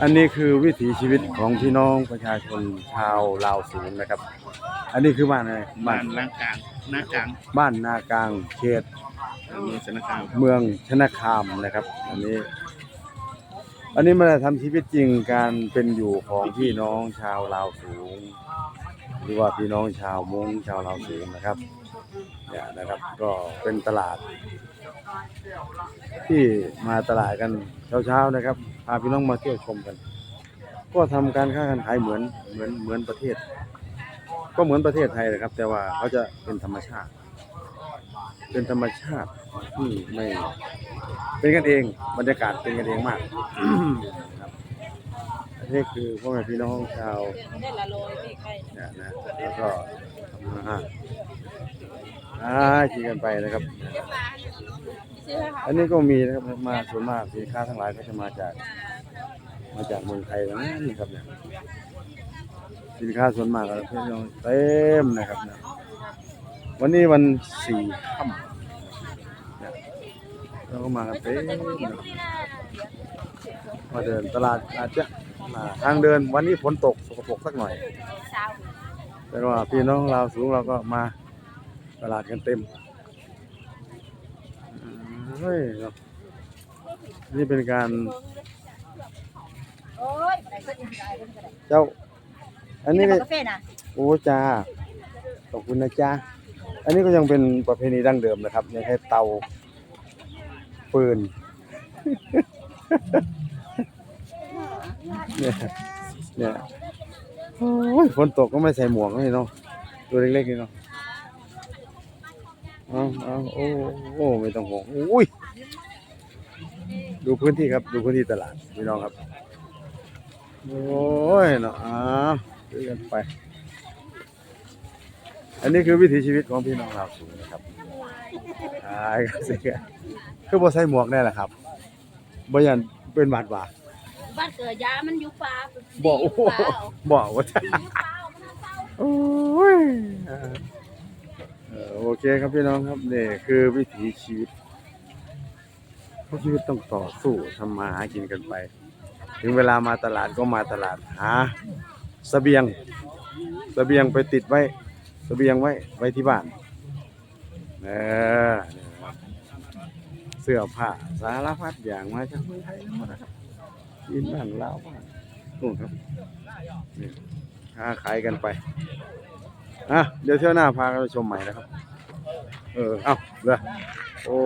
อันนี้คือวิถีชีวิตของพี่น้องประชาชนชาวลาวสูงนะครับ อันนี้คือบ้านอะไรบ้าบ้านนนากลางนากลางบ้านนากลางเขตอำเภอสนคามเมืองชนะคามนะครับ อันนี้ อันนี้มาทำชีวิตจริงการเป็นอยู่ของพี่น้องชาวลาวสูง หรือว่าพี่น้องชาวมงชาวลาวสูงนะครับเนี่ยนะครับ ก็เป็นตลาด ที่มาตลาดกันเช้าๆนะครับ พาพี่น้องมาเที่ยวชมกัน ก็ทำการค้าการขายเหมือนเหมือนเหมือนประเทศ ก็เหมือนประเทศไทยนะครับ แต่ว่าเขาจะเป็นธรรมชาติ เป็นธรรมชาติที่ไม่เป็นกันเองบรรยากาศเป็นกันเองมากครับอันนี้คือพ่อแม่พี่น้องชาวเนี่ยนะแล้วก็ทำอาหาร อ่ากินกันไปนะครับ อันนี้ก็มีนะครับมาส่วนมากสินค้าทั้งหลายก็จะมาจาก มาจากเมืองไทยทั้งนั้นนะครับเนี่ยสินค้าส่วนมากก็พี่น้องเต็มนะครับเนี่ยวันนี้วันสี่ค่ำเนี่ยเราก็มากันเต็มนะมาเดินตลาดอาจจะมาทางเดินวันนี้ฝนตกสกปรกสักหน่อยแต่ว่าพี่น้องเราสูงเราก็มา ตลาดกันเต็มอืมเฮ้ยเนาะนี่เป็นการ โอ้ยไปก็ยังได้ก็ได้เจ้า อันนี้ก็กาแฟน่ะโอ้จ้าขอบคุณนะจ้าอันนี้ก็ยังเป็นประเพณีดั้งเดิมนะครับยังใช้เตาฟืนเนี่ยเนี่ยโอ้ยฝนตกก็ไม่ใส่หมวกนี่เนาะตัวเล็กๆนี่เนาะ เอาเอาโอ้โอ้ไม่ต้องห่วงอุ้ยดูพื้นที่ครับ ดูพื้นที่ตลาดพี่น้องครับ โอ้ยเนาะอ้าวดูกันไป อันนี้คือวิถีชีวิตของพี่น้องเราวสูงนะครับอ่าก็สิคือบ่ใส่หมวกแน่แหละครับบ่ยันเป็นบาดบาดบ้านเกิดยามันอยู่ป่าบอกโอ้โหบอกว่าจะโอ้ยเออเออ โอเคครับพี่น้องครับนี่คือวิถีชีวิตเพราะชีวิตต้องต่อสู้ทำมาหากินกันไป ถึงเวลามาตลาดก็มาตลาดหาเสบียงเสบียงไปติดไว้เสบียงไว้ไว้ที่บ้านเออนี่นะครับเสื้อผ้าสารพัดอย่างมาจากเมืองไทยทั้งหมดนะครับกินบ้านลาวบ้านนู่นครับนี่ค้าขายกันไป อะเดี๋ยวเที่ยวหน้าพาไปชมใหม่นะครับ เออ เอาเลยโอ้